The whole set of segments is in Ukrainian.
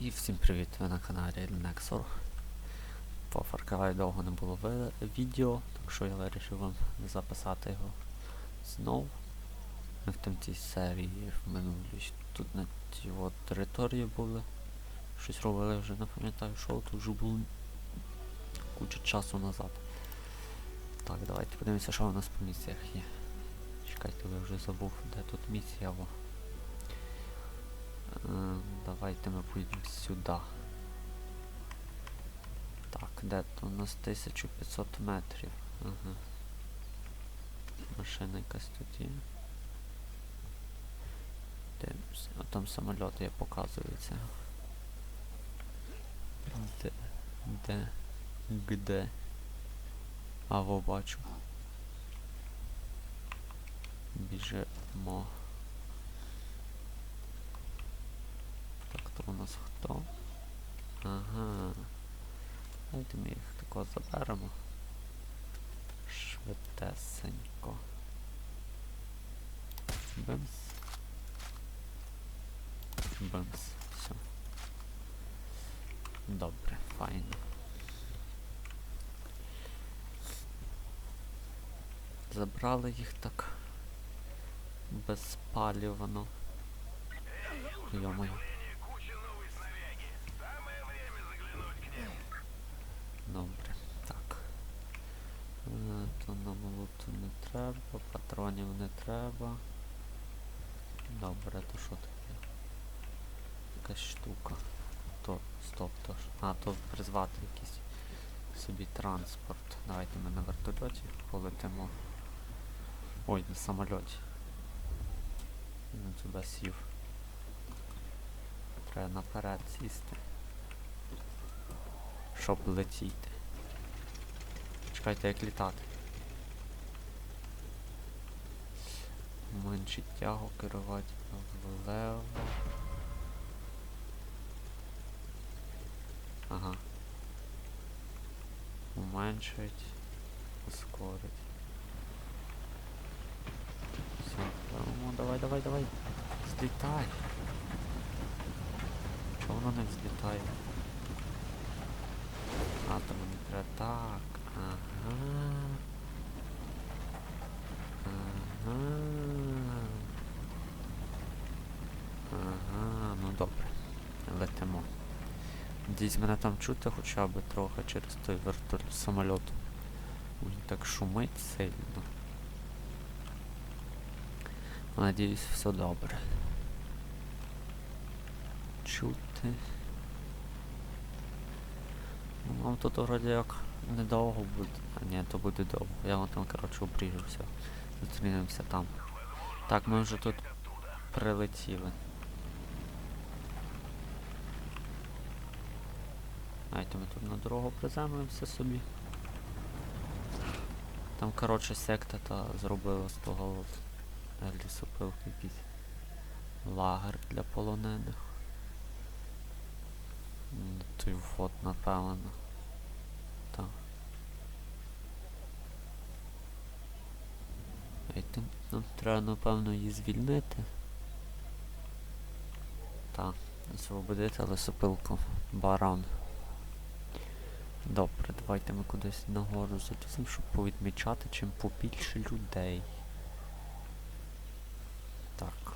І всім привіт, ви на каналі Nexor. По Far Cry довго не було відео, так що я вирішив вам записати його знов. Ми в цій серії в минулій тут на цій території були. Щось робили вже не пам'ятаю, що тут вже було куча часу назад. Так, давайте подивимося, що у нас по місіях є. Чекайте, я вже забув, де тут місія. Во. Е, Давайте ми поїдемо сюди. Так, де то у нас 1500 метрів. Ага. Машина якась тут є. Дивимося. А там самоліт є показується. Де? Де? Где? А во бачу. Біжимо. Так, то у нас хто? Ага. Давайте ми їх тако заберемо. Швидесенько. Бимс. Бимс. Все. Добре, файно. Забрали їх так. Безпалівно. Йо-моє. Добре, так. Е, То нам луту не треба, патронів не треба. Добре, то що таке? Якась штука. То, стоп, то ж. А, то призвати якийсь собі транспорт. Давайте ми на вертольоті полетимо. Ой, на самольоті. Він туди сів. Треба наперед сісти. Щоб летіти. Чекайте, як літати. Менше тягу керувати влево. Ага. Уменшить. Ускорить. Все, ну, давай, давай, давай. Злітай. Чого воно не взлітає? А, мені треба. Ага. Ага. Ага, ну добре. Летимо. Десь мене там чути хоча б трохи через той вертоль самольот. Він так шумить сильно. Надіюсь, все добре. Чути. Ну, тут вроді як недовго буде. А ні, то буде довго. Я вам там, коротше, обріжу все. Зустрінемося там. Так, ми вже тут прилетіли. Давайте ми тут на дорогу приземлимося собі. Там, коротше, секта та зробила з того лісопилки якийсь лагер для полонених. Той вход, напевно. Так. Нам треба, напевно, її звільнити. Так, освободити лісопилку. Баран. Добре, давайте ми кудись нагору заліземо, щоб повідмічати чим побільше людей. Так.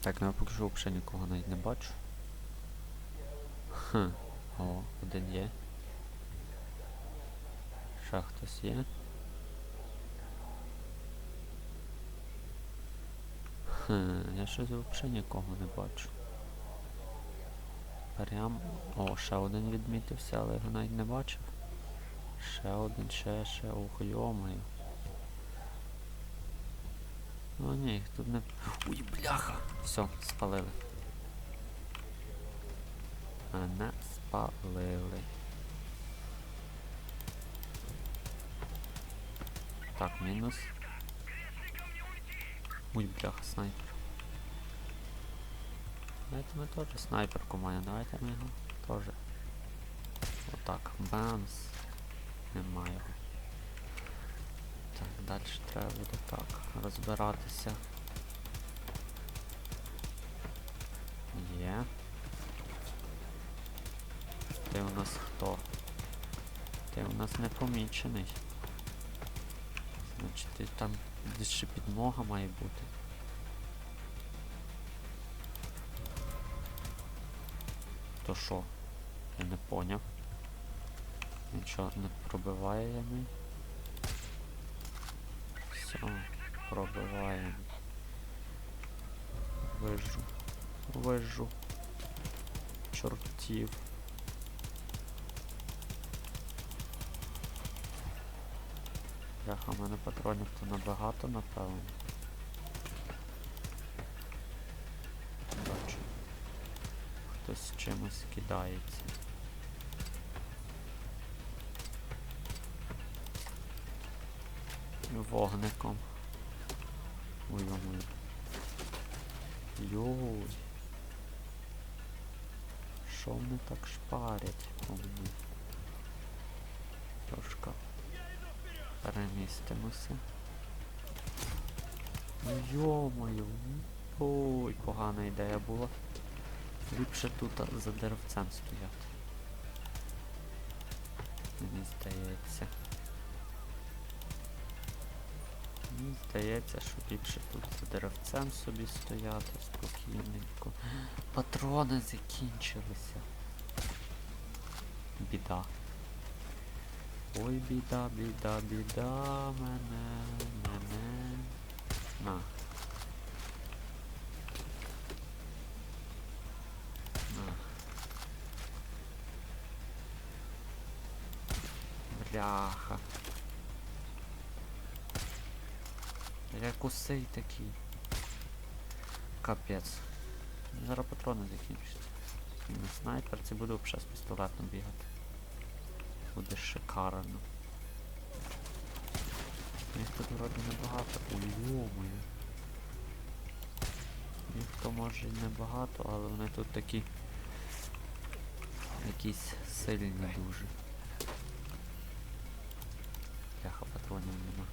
Так, ну я поки що взагалі нікого навіть не бачу. Хм. О, один є. Ще хтось є. Хм, я щось взагалі нікого не бачу. Прям. О, ще один відмітився, але його навіть не бачив. Ще один, ще, ще, ух, йомаю. Ну ні, їх тут не. Ой, бляха! Все, спалили. Мене спалили. Так, мінус. Будь бляха снайпер. Давайте ми тоже снайперку маємо, давайте ми його Вот так, бамс. Нема його. Так, дальше треба буде так розбиратися. Є. Ти у нас хто? Ти у нас не помічений. Значить ти там десь ще підмога має бути. То що? Я не поняв. Нічого не пробиває мій. Все, пробиваємо. Вижу. Вижу. Чортів. Бляха, в мене патронів то набагато, напевно. Бачу. Хтось чимось кидається. Вогником. Ой, ой. Йой. Що вони так шпарять по мені? Перемістимося. Ну йо-моє, ой, погана ідея була. Ліпше тут за деревцем стояти. Мені здається. Мені здається, що ліпше тут за деревцем собі стояти спокійненько. Патрони закінчилися. Біда. Ой, біда, біда, біда, мене, мене. На. На. Бляха. Я кусей такий. Капець. Зараз патрони закінчаться. На снайперці буду взагалі з пістолетом бігати. Буде шикарно. Їх тут вроді небагато. Ой, йо-моє. Їх то може і небагато, але вони тут такі якісь сильні дуже. Бляха патронів нема.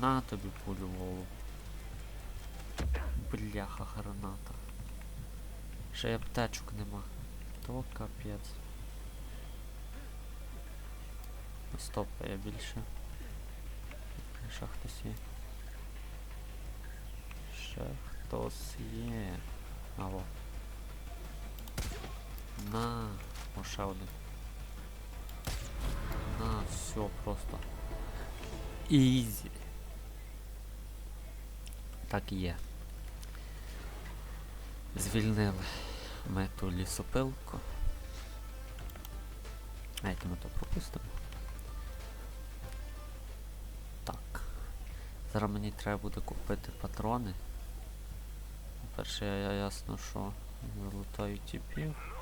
На тобі пулю голову. Бляха граната. Ще й аптечок нема. То капець. Стоп, а я більше. Ще хтось є. Ще хтось є. Алло. На, О, ще один. На, все просто. Ізі. Так і є. Звільнили ми ту лісопилку. Давайте ми то пропустимо. Так. Зараз мені треба буде купити патрони. Перше я ясно, що залутаю тіпів.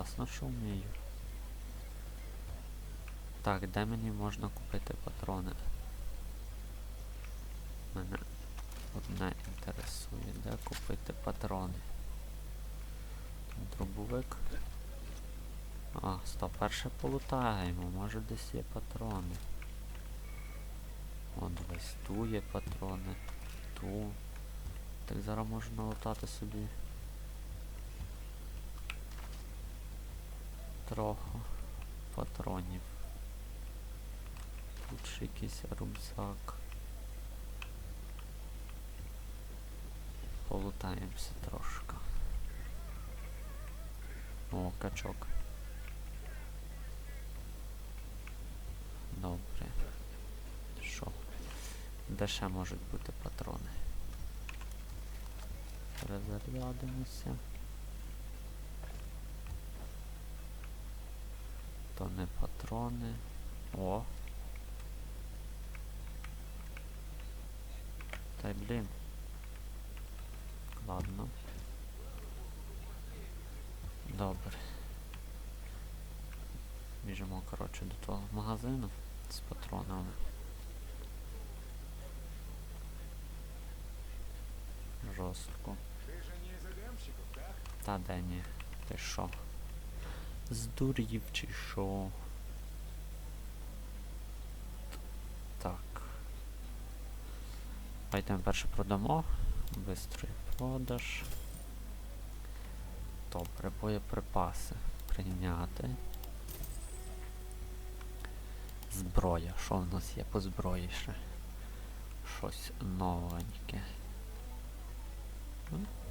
Ясно, що вмію. Так, де мені можна купити патрони? Мене одне інтересує, де купити патрони. Тут Дробовик. А, стоп, перше полутаємо, може десь є патрони. От десь ту є патрони, ту. Так зараз можна налутати собі. Трохи патронів. Тут ще якийсь рюкзак. Полутаємося трошки. О, качок. Добре. Що? Де ще можуть бути патрони? Перезарядимося. то не патрони. О. Та й блін. Ладно. Добре. Біжимо, коротше, до того магазину з патронами. Жорстко. Та де ні? Ти що? Здурів чи що? Так. Ми перше продамо. Бистрий продаж. Добре, боєприпаси. Прийняти. Зброя. Що в нас є по зброї ще? Щось новеньке.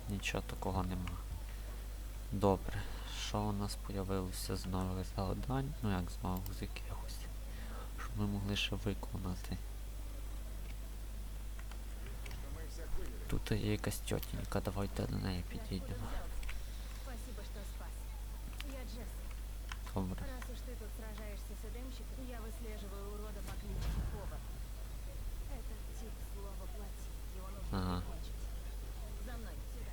Нічого такого нема. Добре Що у нас появилося з нових завдань? Ну як з нових з якихось. Щоб ми могли ще виконати. Что мы всех вывели. Тут є якась тьотінька, давайте до неї підійдемо. Спасибо, что спас. Я Джесси. Добре. Раз уж ты тут сражаешься с эдемщиком, я выслеживаю урода по кличке Повар. Этот тип слово плоти. Его нужно Ага. прикончить. За мной, сюда.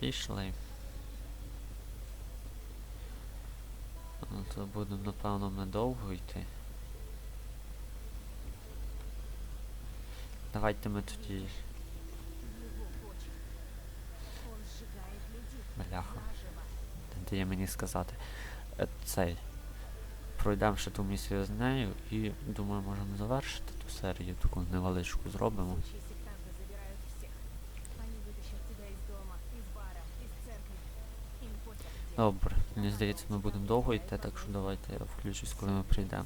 Пішли. То будемо, напевно, довго йти. Давайте ми тоді. Бляха. Не дає мені сказати. Е, Цей. Пройдемо ще ту місію з нею і думаю, можемо завершити ту серію, таку невеличку зробимо. Добре, мені здається, ми будемо довго йти, так що давайте я включусь, коли ми прийдемо.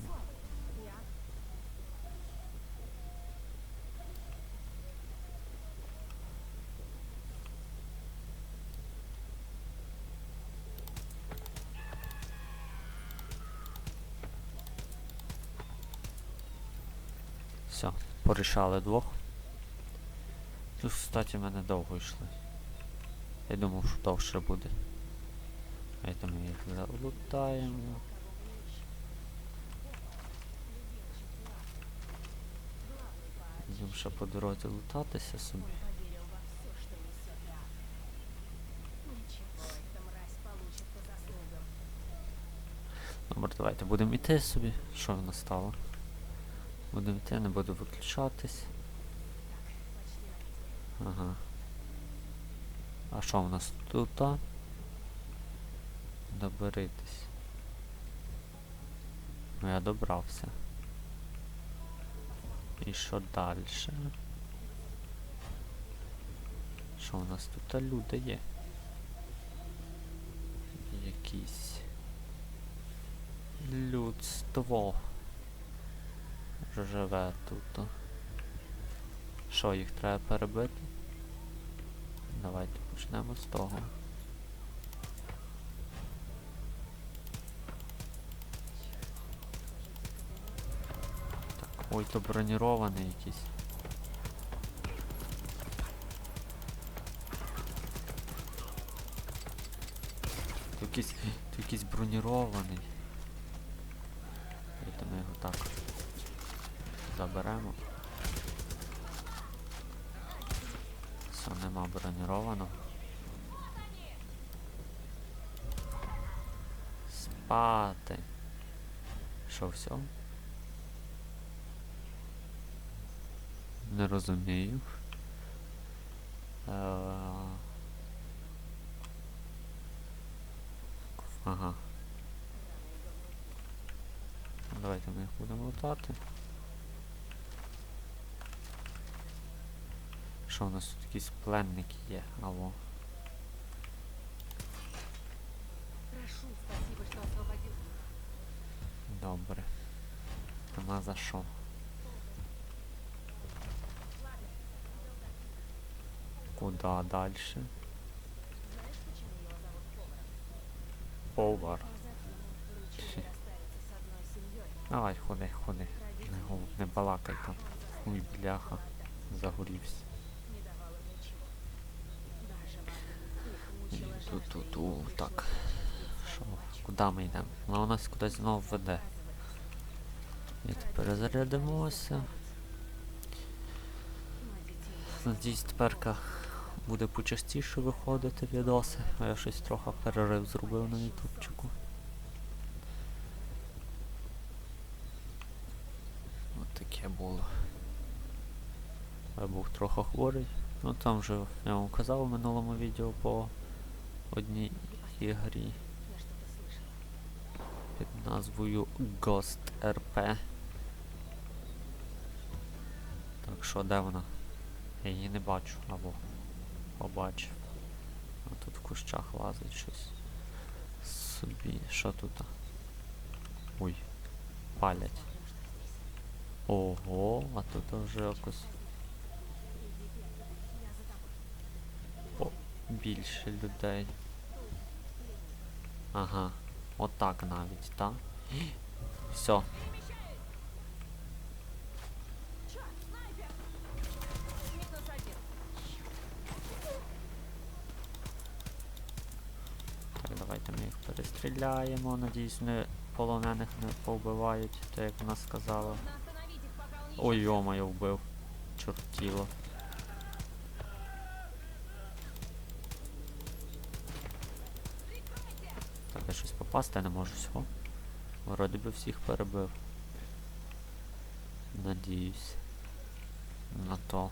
Все, порішали двох. Тут, кстати, мене довго йшли. Я думав, що довше буде. Давайте ми їх залутаємо. кого мы ищем. Любимчик Лав. Главный по Будемо ще по дорозі лутатися собі. Он поверил во все, что несет Лав. Ничего, эта мразь получит по заслугам. Добре, давайте будемо йти собі. Що в нас стало? Будемо йти, не буду виключатись. Почти на месте. Ага. А що в нас тут? Доберитись. Ну я добрався. І що далі? Що у нас тут люди є? Якісь. Людство. Живе тут. Що, їх треба перебити? Давайте почнемо з того. Ой, то бронірований якийсь. То якийсь, бронірований. Давайте ми його так заберемо. Все, нема бронірованого. Спати. Що, все? Не розумію. Е, Ага. Давайте ми їх будемо лутати. Що у нас тут якісь пленники є? Алло. Прошу, спасибо, что освободил. Добре. Нема за що. Куда дальше? Повар. Давай, ходи, ходи. Не, не балакай там. Ой, бляха. Загорівся. Не давал им ничего. Даже воды. Их мучила Ту, жажда, ту, и ту, так. Що? Куди ми йдемо? Вона нас кудись знову веде. І тепер зарядимося. Надіюсь, тепер буде почастіше виходити відоси, а я щось трохи перерив зробив на ютубчику. От таке було. Я був трохи хворий, Ну там вже я вам казав у минулому відео по одній ігрі під назвою Ghost RP. Так що де вона? Я її не бачу, або побачив. А тут в кущах лазить щось. Собі. Що тут? Ой. Палять. Ого, а тут вже якось тобой. більше людей. Ага. Отак навіть, так? Все. Перестріляємо. Надіюсь, не полонених не повбивають, так як вона сказала. Ой, йомаю, вбив. Чортіло. Так, я щось попасти не можу всього. Вроді би всіх перебив. Надіюсь. На то.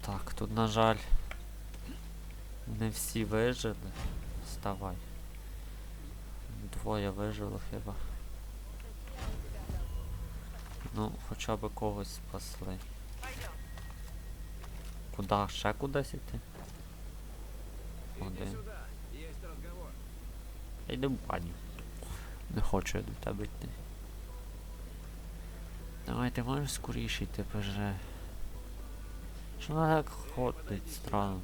Так, тут, на жаль, не всі вижили. Вставай. Двоє вижило хіба. Ну, хоча б когось спасли. Куда? Ще кудись іти? Один. Я в баню. Не хочу я до тебе йти. Давай, ти можеш скоріше йти, поже. Що вона так ходить странно?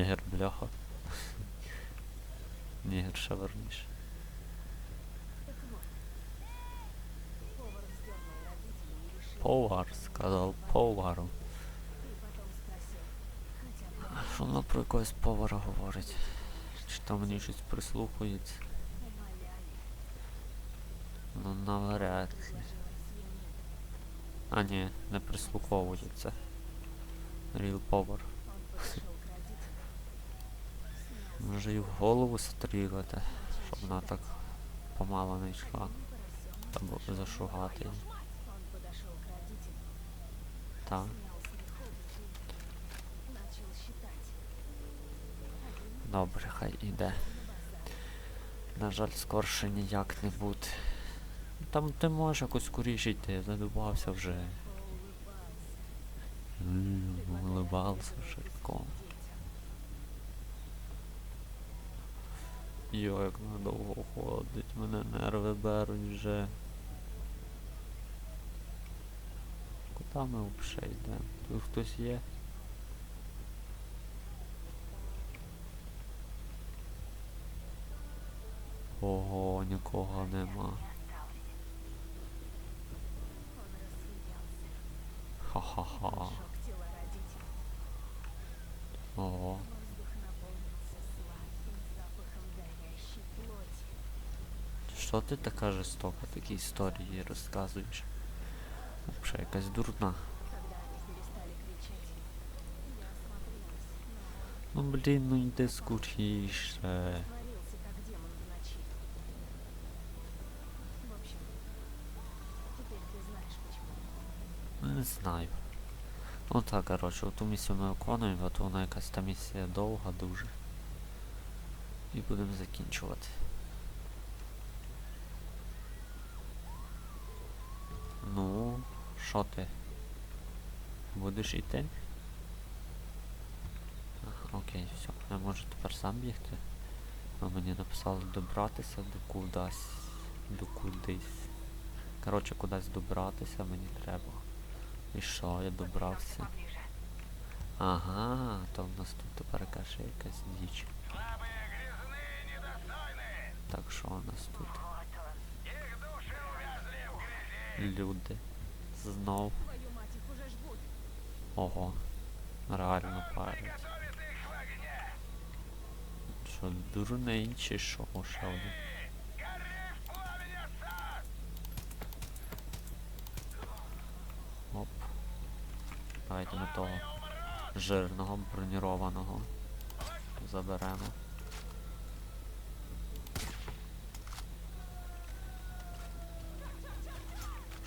Нігер, бляха. Нігер ще верніше. Повар сказав повару. Що вона про якогось повара говорить? Чи там мені щось прислухається? Ну навряд ли. А ні, не прислуховується. Ріл повар. Може і в голову стрілити, щоб вона так помало не йшла. Або зашугати її. Так. Добре, хай іде. на жаль, скорше ніяк не буде. Там ти можеш якось скоріше йти, задубався вже. Улибався широко. Йо, як надовго ходить, мене нерви беруть вже. Куди ми взагалі йдемо? Тут хтось є? Ого, нікого нема. Ха-ха-ха. Що ти така жорстока, такі історії розказуєш? Взагалі якась дурна. Ну блін, ну йди почему. Ну, Не знаю. Ну так, коротше, ту місію ми виконуємо, а то вона якась та місія довга дуже. І будемо закінчувати. Ну, що ти? Будеш іти? Ага, окей, все. Я можу тепер сам бігти. А мені написали добратися до кудись. До кудись. Коротше, кудись добратися мені треба. І що, я добрався? Ага, то в нас тут тепер каже якась діч. Слабые, грязные, недостойные. Так що у нас тут? Люди. Знов. Ого. Реально огне. Що, дурний чи що? Ще один. Оп. Давайте ми того жирного бронірованого заберемо.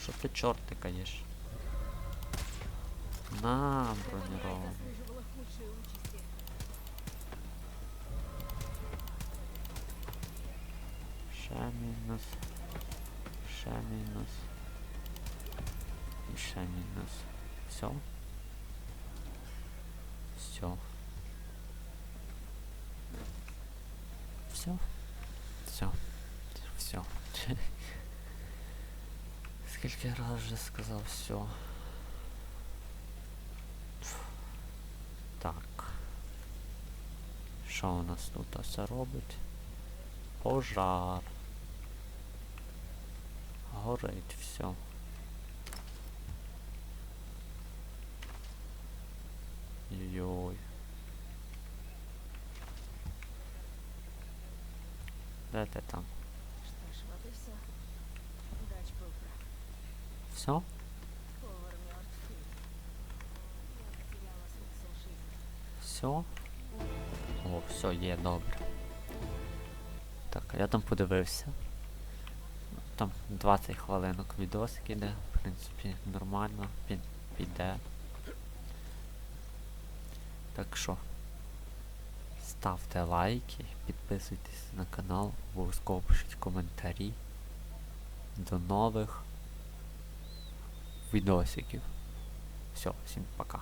Що ти чортикаєш? На, Эта тварь бронірований. заслуживала худшей участи. Ще мінус. Ще мінус. І ще мінус. Все? Все. Все? Все. Все. Скільки раз вже сказав все. Так. Що у нас тут все робить? Пожар. Горить все. Йой. Де ти там? Все? Все? О, все, є, добре. Так, я там подивився. Там 20 хвилинок відосик іде, в принципі, нормально, він піде. Так що, ставте лайки, підписуйтесь на канал, обов'язково пишіть коментарі. До нових відосиків. Все, всім пока.